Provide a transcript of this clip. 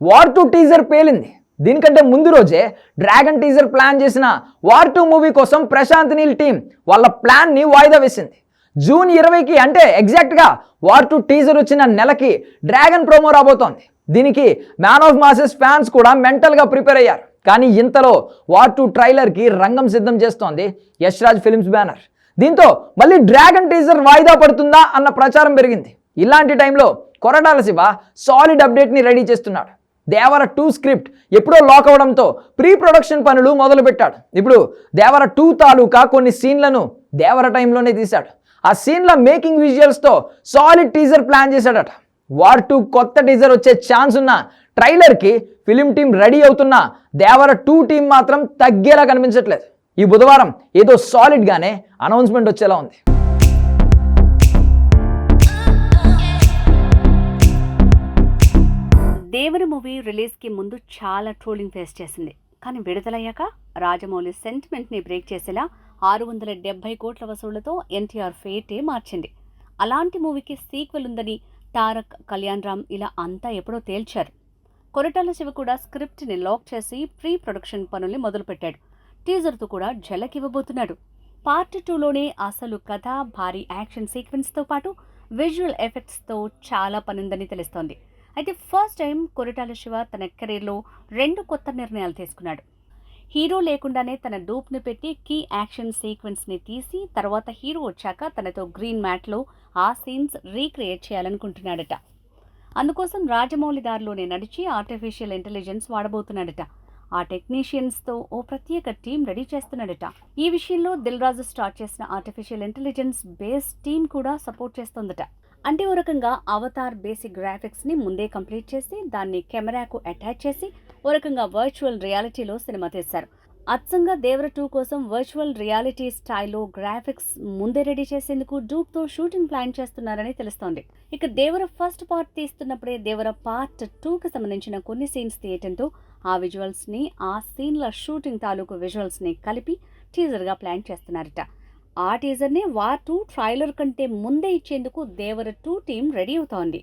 War two teaser పేలింది. దీనికంటే ముందు రోజే డ్రాగన్ టీజర్ ప్లాన్ చేసిన వార్ టూ మూవీ కోసం ప్రశాంత్ నీల్ టీం వాళ్ళ ప్లాన్ని వాయిదా వేసింది. జూన్ ఇరవైకి అంటే ఎగ్జాక్ట్గా వార్ టూ టీజర్ వచ్చిన నెలకి డ్రాగన్ ప్రోమో రాబోతోంది. దీనికి మ్యాన్ ఆఫ్ మాసెస్ ఫ్యాన్స్ కూడా మెంటల్గా ప్రిపేర్ అయ్యారు. కానీ ఇంతలో వార్ టూ ట్రైలర్కి రంగం సిద్ధం చేస్తోంది యశ్రాజ్ రాజ్ బ్యానర్ దీంతో మళ్ళీ డ్రాగన్ టీజర్ వాయిదా పడుతుందా అన్న ప్రచారం పెరిగింది. ఇలాంటి టైంలో కొరటాల శివ సాలిడ్ అప్డేట్ని రెడీ చేస్తున్నాడు. దేవర టూ స్క్రిప్ట్ ఎప్పుడో లాక్ అవడంతో ప్రీ ప్రొడక్షన్ పనులు మొదలుపెట్టాడు. ఇప్పుడు దేవర టూ తాలూకా కొన్ని సీన్లను దేవర టైంలోనే తీశాడు. ఆ సీన్ల మేకింగ్ విజువల్స్తో సాలిడ్ టీజర్ ప్లాన్ చేశాడట. వార్ టూ కొత్త టీజర్ వచ్చే ఛాన్స్ ఉన్న ట్రైలర్కి ఫిలిం టీం రెడీ అవుతున్న దేవర టూ టీం మాత్రం తగ్గేలా కనిపించట్లేదు. ఈ బుధవారం ఏదో సాలిడ్గానే అనౌన్స్మెంట్ వచ్చేలా ఉంది. దేవర మూవీ రిలీజ్కి ముందు చాలా ట్రోలింగ్ ఫేస్ చేసింది. కానీ విడుదలయ్యాక రాజమౌళి సెంటిమెంట్ని బ్రేక్ చేసేలా ఆరు వందల డెబ్బై కోట్ల వసూళ్ళతో ఎన్టీఆర్ ఫేటే మార్చింది. అలాంటి మూవీకి సీక్వెల్ ఉందని తారక్ కళ్యాణ్ రామ్ ఇలా అంతా ఎప్పుడో తేల్చారు. కొరటాల శివ కూడా స్క్రిప్ట్ని లాక్ చేసి ప్రీ ప్రొడక్షన్ పనుల్ని మొదలుపెట్టాడు. టీజర్తో కూడా ఝలక్ ఇవ్వబోతున్నాడు పార్ట్ టూలోనే అసలు కథ భారీ యాక్షన్ సీక్వెన్స్తో పాటు విజువల్ ఎఫెక్ట్స్తో చాలా పనుందని తెలుస్తోంది. అయితే ఫస్ట్ టైం కొరటాల శివ తన కెరీర్లో రెండు కొత్త నిర్ణయాలు తీసుకున్నాడు. హీరో లేకుండానే తన డూప్ని పెట్టి కీ యాక్షన్ సీక్వెన్స్ని తీసి తర్వాత హీరో వచ్చాక తనతో గ్రీన్ మ్యాట్లో ఆ సీన్స్ రీక్రియేట్ చేయాలనుకుంటున్నాడట. అందుకోసం రాజమౌళి దారిలోనే నడిచి ఆర్టిఫిషియల్ ఇంటెలిజెన్స్ వాడబోతున్నాడట. ఆ టెక్నీషియన్స్తో ఓ ప్రత్యేక టీం రెడీ చేస్తున్నాడట. ఈ విషయంలో దిల్ రాజు స్టార్ట్ చేసిన ఆర్టిఫిషియల్ ఇంటెలిజెన్స్ బేస్ టీం కూడా సపోర్ట్ చేస్తోందట. అంటే ఓ రకంగా అవతార్ బేసిక్ గ్రాఫిక్స్ని ముందే కంప్లీట్ చేసి దాన్ని కెమెరాకు అటాచ్ చేసి ఓ రకంగా వర్చువల్ రియాలిటీలో సినిమా తీశారు. అచ్చంగా దేవర టూ కోసం వర్చువల్ రియాలిటీ స్టైల్లో గ్రాఫిక్స్ ముందే రెడీ చేసేందుకు డూప్తో షూటింగ్ ప్లాన్ చేస్తున్నారని తెలుస్తోంది. ఇక దేవర ఫస్ట్ పార్ట్ తీస్తున్నప్పుడే దేవర పార్ట్ టూకి సంబంధించిన కొన్ని సీన్స్ తీయటంతో ఆ విజువల్స్ని ఆ సీన్ల షూటింగ్ తాలూకు విజువల్స్ని కలిపి టీజర్గా ప్లాన్ చేస్తున్నారట. ఆ టీజర్ని వార్ టూ ట్రైలర్ కంటే ముందే ఇచ్చేందుకు దేవర టూ టీం రెడీ అవుతోంది.